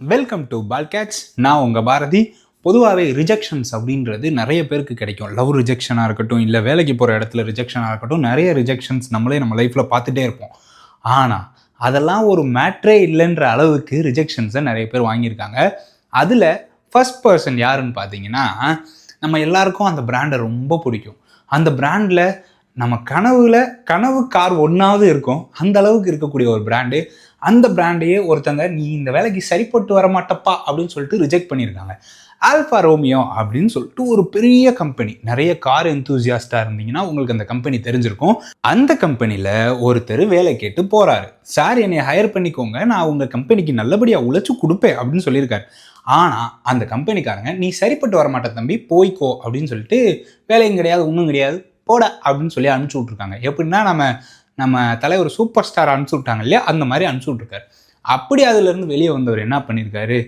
Welcome to பால்கேட்ஸ் நான் உங்கள் பாரதி. பொதுவாகவே ரிஜெக்ஷன்ஸ் அப்படின்றது நிறைய பேருக்கு கிடைக்கும். லவ் ரிஜெக்ஷனாக இருக்கட்டும் இல்லை வேலைக்கு போகிற இடத்துல ரிஜெக்ஷனாக இருக்கட்டும் நிறைய ரிஜெக்ஷன்ஸ் நம்மளே நம்ம லைஃப்பில் பார்த்துட்டே இருப்போம். ஆனால் அதெல்லாம் ஒரு மேட்ரே இல்லைன்ற அளவுக்கு ரிஜெக்ஷன்ஸை நிறைய பேர் வாங்கியிருக்காங்க. அதில் ஃபஸ்ட் பர்சன் யாருன்னு பார்த்தீங்கன்னா நம்ம எல்லாருக்கும் அந்த பிராண்டை ரொம்ப பிடிக்கும். அந்த பிராண்டில் நம்ம கனவுல கனவு கார் ஒன்றாவது இருக்கும். அந்த அளவுக்கு இருக்கக்கூடிய ஒரு பிராண்டு அந்த பிராண்டையே ஒருத்தங்க நீ இந்த வேலைக்கு சரிப்பட்டு வர மாட்டப்பா அப்படின்னு சொல்லிட்டு ரிஜெக்ட் பண்ணியிருக்காங்க. ஆல்ஃபா ரோமியோ அப்படின்னு சொல்லிட்டு ஒரு பெரிய கம்பெனி நிறைய கார் எந்தூசியாஸ்டாக இருந்தீங்கன்னா உங்களுக்கு அந்த கம்பெனி தெரிஞ்சிருக்கும். அந்த கம்பெனியில் ஒருத்தர் வேலை கேட்டு போகிறாரு சார் என்னை ஹையர் பண்ணிக்கோங்க. நான் உங்கள் கம்பெனிக்கு நல்லபடியாக உழைச்சி கொடுப்பேன் அப்படின்னு சொல்லியிருக்காரு. ஆனால் அந்த கம்பெனிக்காரங்க நீ சரிப்பட்டு வர மாட்ட தம்பி. போய்க்கோ அப்படின்னு சொல்லிட்டு வேலையும் கிடையாது ஒன்றும் கிடையாது. போட அப்படின்னு சொல்லி அனுப்பிச்சி விட்ருக்காங்க எப்படின்னா நம்ம நம்ம தலைவர் சூப்பர் ஸ்டார் அனுப்பிச்சு விட்டாங்க இல்லையா? அந்த மாதிரி அனுப்பிச்சு விட்ருக்காரு அப்படி அதுலேருந்து வெளியே வந்தவர் என்ன பண்ணியிருக்காரு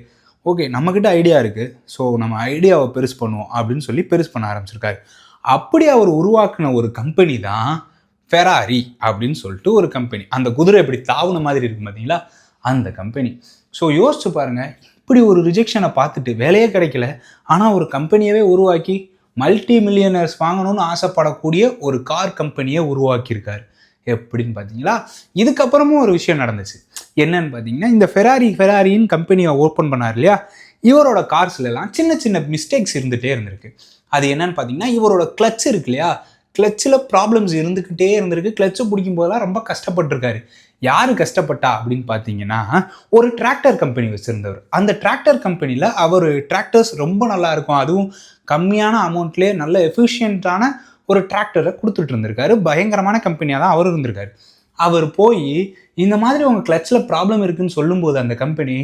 ஓகே நம்மக்கிட்ட ஐடியா இருக்குது ஸோ நம்ம ஐடியாவை பெருசு பண்ணுவோம் அப்படின்னு சொல்லி பெருசு பண்ண ஆரம்பிச்சிருக்காரு. அப்படி அவர் உருவாக்கின ஒரு கம்பெனி தான் ஃபெராரி அப்படின்னு சொல்லிட்டு ஒரு கம்பெனி அந்த குதிரை இப்படி தாவுன மாதிரி இருக்கும் பார்த்தீங்களா அந்த கம்பெனி ஸோ யோசிச்சு பாருங்கள் இப்படி ஒரு ரிஜெக்ஷனை பார்த்துட்டு வேலையே கிடைக்கல. ஆனால் ஒரு கம்பெனியவே உருவாக்கி மல்டி மில்லியனர்ஸ் வாங்கணும்னு ஆசைப்படக்கூடிய ஒரு கார் கம்பெனியை உருவாக்கியிருக்காரு. எப்படின்னு பார்த்தீங்களா? இதுக்கப்புறமும் ஒரு விஷயம் நடந்துச்சு. என்னன்னு பார்த்தீங்கன்னா இந்த ஃபெராரி ஃபெராரின்னு கம்பெனியை ஓப்பன் பண்ணார் இல்லையா? இவரோட கார்ஸ்லலாம் சின்ன சின்ன மிஸ்டேக்ஸ் இருந்துகிட்டே இருந்திருக்கு. அது என்னன்னு பார்த்தீங்கன்னா இவரோட கிளச் இருக்கு இல்லையா? கிளச்சில் ப்ராப்ளம்ஸ் இருந்துக்கிட்டே இருந்திருக்கு. கிளச்சை பிடிக்கும் போதெல்லாம் ரொம்ப கஷ்டப்பட்டிருக்காரு. யார் கஷ்டப்பட்டா அப்படின்னு பார்த்தீங்கன்னா ஒரு டிராக்டர் கம்பெனி வச்சுருந்தவர். அந்த டிராக்டர் கம்பெனியில் அவர் டிராக்டர்ஸ் ரொம்ப நல்லா இருக்கும். அதுவும் கம்மியான அமௌண்ட்லேயே நல்ல எஃபிஷியண்ட்டான ஒரு டிராக்டரை கொடுத்துட்டு இருந்திருக்காரு. பயங்கரமான கம்பெனியாக தான் அவர் இருந்திருக்காரு. அவர் போய் இந்த மாதிரி உங்கள் கிளச்சில் ப்ராப்ளம் இருக்குன்னு சொல்லும்போது அந்த கம்பெனி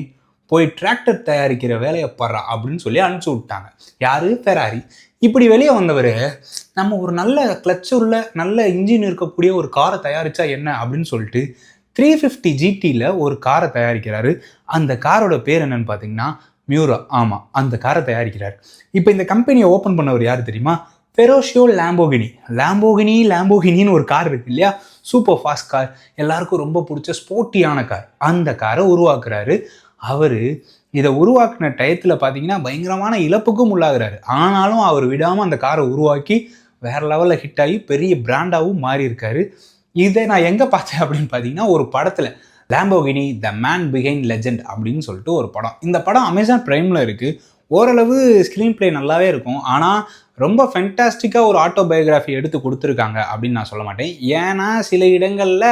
போய் டிராக்டர் தயாரிக்கிற வேலையை படுறா அப்படின்னு சொல்லி அனுப்பிச்சி விட்டாங்க. யார்? ஃபெராரி இப்படி வெளியே வந்தவர் நம்ம ஒரு நல்ல கிளச் உள்ள நல்ல இன்ஜின் இருக்கக்கூடிய ஒரு காரை தயாரித்தா என்ன அப்படின்னு சொல்லிட்டு த்ரீ ஃபிஃப்டி ஜிடியில் ஒரு காரை தயாரிக்கிறாரு. அந்த காரோட பேர் என்னன்னு பார்த்தீங்கன்னா மியூரா ஆமாம் அந்த காரை தயாரிக்கிறார். இப்போ இந்த கம்பெனியை ஓப்பன் பண்ணவர் யார் தெரியுமா? ஃபெரோஷியோ லேம்போகினி லேம்போகினி லேம்போகினின்னு ஒரு கார் இருக்கு இல்லையா? சூப்பர் ஃபாஸ்ட் கார் எல்லாருக்கும் ரொம்ப பிடிச்ச ஸ்போர்ட்டியான கார் அந்த காரை உருவாக்குறாரு. அவர் இதை உருவாக்குன டயத்தில் பார்த்தீங்கன்னா பயங்கரமான இழப்புக்கும் உள்ளாகிறாரு. ஆனாலும் அவர் விடாமல் அந்த காரை உருவாக்கி வேற லெவலில் ஹிட் ஆகி பெரிய பிராண்டாகவும் மாறியிருக்காரு. இதை நான் எங்கே பார்த்தேன் அப்படின்னு பார்த்தீங்கன்னா ஒரு படத்தில். Lamborghini the man behind legend அப்படின்னு சொல்லிட்டு ஒரு படம். இந்த படம் அமேசான் ப்ரைமில் இருக்குது ஓரளவு ஸ்க்ரீன் ப்ளே நல்லாவே இருக்கும். ஆனால் ரொம்ப ஃபென்டாஸ்டிக்காக ஒரு ஆட்டோபயோகிராஃபி எடுத்து கொடுத்துருக்காங்க அப்படின்னு நான் சொல்ல மாட்டேன். ஏன்னா சில இடங்களில்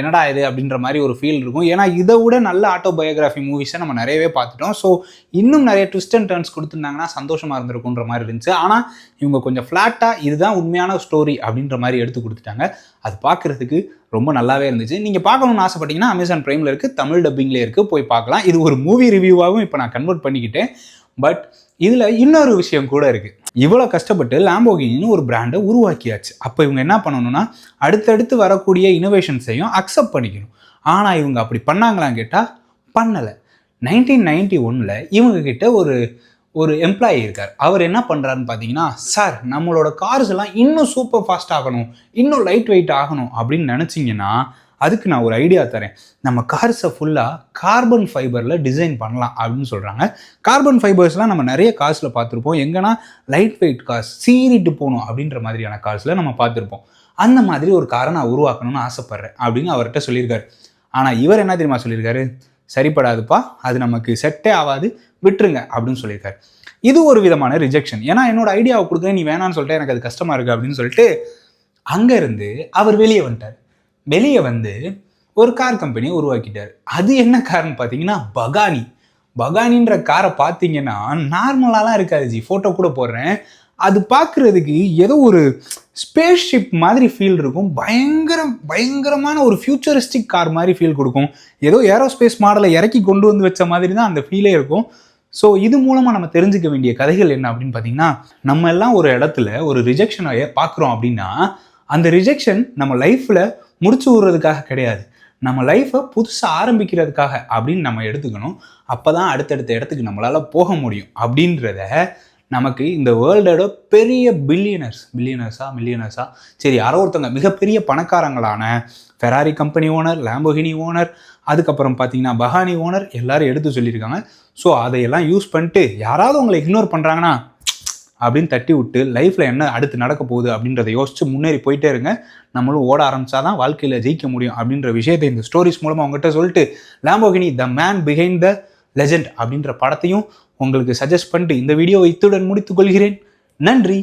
என்னடா இது அப்படின்ற மாதிரி ஒரு ஃபீல் இருக்கும். ஏன்னா இதை விட நல்ல ஆட்டோபயோகிராஃபி மூவிஸை நம்ம நிறையவே பார்த்துட்டோம். ஸோ இன்னும் நிறைய ட்விஸ்ட் அண்ட் டர்ன்ஸ் கொடுத்துருந்தாங்கன்னா சந்தோஷமாக இருந்திருக்குன்ற மாதிரி இருந்துச்சு. ஆனால் இவங்க கொஞ்சம் ஃப்ளாட்டாக இதுதான் உண்மையான ஸ்டோரி அப்படின்ற மாதிரி எடுத்து கொடுத்துட்டாங்க. அது பார்க்குறதுக்கு ரொம்ப நல்லாவே இருந்துச்சு. நீங்கள் பார்க்கணும்னு ஆசைப்பட்டீங்கன்னா அமேசான் ப்ரைமில் இருக்குது தமிழ் டப்பிங்லேயே இருக்குது போய் பார்க்கலாம். இது ஒரு மூவி ரிவ்யூவாகவும் இப்போ நான் கன்வெர்ட் பண்ணிக்கிட்டேன். பட் இதில் இன்னொரு விஷயம் கூட இருக்குது இவ்வளோ கஷ்டப்பட்டு லேம்போகினின்னு ஒரு பிராண்டை உருவாக்கியாச்சு. அப்போ இவங்க என்ன பண்ணணும்னா அடுத்தடுத்து வரக்கூடிய இனோவேஷன்ஸையும் அக்செப்ட் பண்ணிக்கணும். ஆனால் இவங்க அப்படி பண்ணாங்களான்னு கேட்டால் பண்ணலை. நைன்டீன் நைன்டி ஒனில் இவங்கக்கிட்ட ஒரு ஒரு எம்ப்ளாயி இருக்கார். அவர் என்ன பண்ணுறாருன்னு பார்த்தீங்கன்னா சார் நம்மளோட கார்ஸ் எல்லாம் இன்னும் சூப்பர் ஃபாஸ்ட் ஆகணும். இன்னும் லைட் வெயிட் ஆகணும். அப்படின்னு நினச்சிங்கன்னா அதுக்கு நான் ஒரு ஐடியா தரேன். நம்ம கார்ஸை ஃபுல்லாக கார்பன் ஃபைபரில் டிசைன் பண்ணலாம் அப்படின்னு சொல்கிறாங்க கார்பன் ஃபைபர்ஸ்லாம் நம்ம நிறைய கார்ஸில் பார்த்துருப்போம். எங்கன்னா லைட் வெயிட் கார்ஸ் சீறிட்டு போகணும் அப்படின்ற மாதிரியான கார்ஸில் நம்ம பார்த்துருப்போம். அந்த மாதிரி ஒரு காரை நான் உருவாக்கணும்னு ஆசைப்பட்றேன் அப்படின்னு அவர்கிட்ட சொல்லியிருக்காரு. ஆனால் இவர் என்ன தெரியுமா சொல்லியிருக்காரு? சரிப்படாதுப்பா அது நமக்கு செட்டே ஆகாது விட்டுருங்க அப்படின்னு சொல்லியிருக்காரு. இது ஒரு விதமான ரிஜெக்ஷன் ஏன்னா என்னோட ஐடியாவை கொடுக்குறேன் நீ வேணான்னு சொல்லிட்டு எனக்கு அது கஷ்டமாக இருக்குது அப்படின்னு சொல்லிட்டு அங்கேருந்து அவர் வெளியே வந்துட்டார். வெளியே வந்து ஒரு கார் கம்பெனியை உருவாக்கிட்டார். அது என்ன கார்னு பார்த்தீங்கன்னா பகானி. பகானின்ற காரை பார்த்தீங்கன்னா நார்மலாலாம் இருக்காது ஜி. ஃபோட்டோ கூட போடுறேன். அது பார்க்குறதுக்கு ஏதோ ஒரு ஸ்பேஸ் ஷிப் மாதிரி ஃபீல் இருக்கும். பயங்கர பயங்கரமான ஒரு ஃபியூச்சரிஸ்டிக் கார் மாதிரி ஃபீல் கொடுக்கும். ஏதோ ஏரோஸ்பேஸ் மாடலை இறக்கி கொண்டு வந்து வச்ச மாதிரி தான் அந்த ஃபீலே இருக்கும். ஸோ இது மூலமாக நம்ம தெரிஞ்சுக்க வேண்டிய கதைகள் என்ன அப்படின்னு பார்த்தீங்கன்னா நம்ம எல்லாம் ஒரு இடத்துல ஒரு ரிஜெக்ஷனை பார்க்குறோம் அப்படின்னா அந்த ரிஜெக்ஷன் நம்ம லைஃப்பில் முடிச்சு விடுறதுக்காக கிடையாது. நம்ம லைஃப்பை புதுசாக ஆரம்பிக்கிறதுக்காக அப்படின்னு நம்ம எடுத்துக்கணும். அப்போ தான் அடுத்தடுத்த இடத்துக்கு நம்மளால் போக முடியும். அப்படின்றத நமக்கு இந்த வேர்ல்டோட பெரிய பில்லியனர்ஸ் பில்லியனர்ஸா மில்லியனர்ஸா சரி யாரோ ஒருத்தவங்க மிகப்பெரிய பணக்காரங்களான Ferrari company owner Lamborghini owner அதுக்கப்புறம் பார்த்தீங்கன்னா பஹானி ஓனர் எல்லாரும் எடுத்து சொல்லியிருக்காங்க. ஸோ அதையெல்லாம் யூஸ் பண்ணிட்டு யாராவது உங்களை இக்னோர் பண்ணுறாங்கன்னா அப்படின்னு தட்டி விட்டு லைஃப்பில் என்ன அடுத்து நடக்க போகுது அப்படின்றத யோசிச்சு முன்னேறி போயிட்டே இருங்க. நம்மளும் ஓட ஆரம்பிச்சாதான் வாழ்க்கையில் ஜெயிக்க முடியும் அப்படின்ற விஷயத்தை இந்த ஸ்டோரிஸ் மூலமாக அவங்ககிட்ட சொல்லிட்டு Lamborghini the man behind the legend அப்படின்ற படத்தையும் உங்களுக்கு சஜஸ்ட் பண்ணிட்டு இந்த வீடியோவை இத்துடன் முடித்துக் கொள்கிறேன். நன்றி.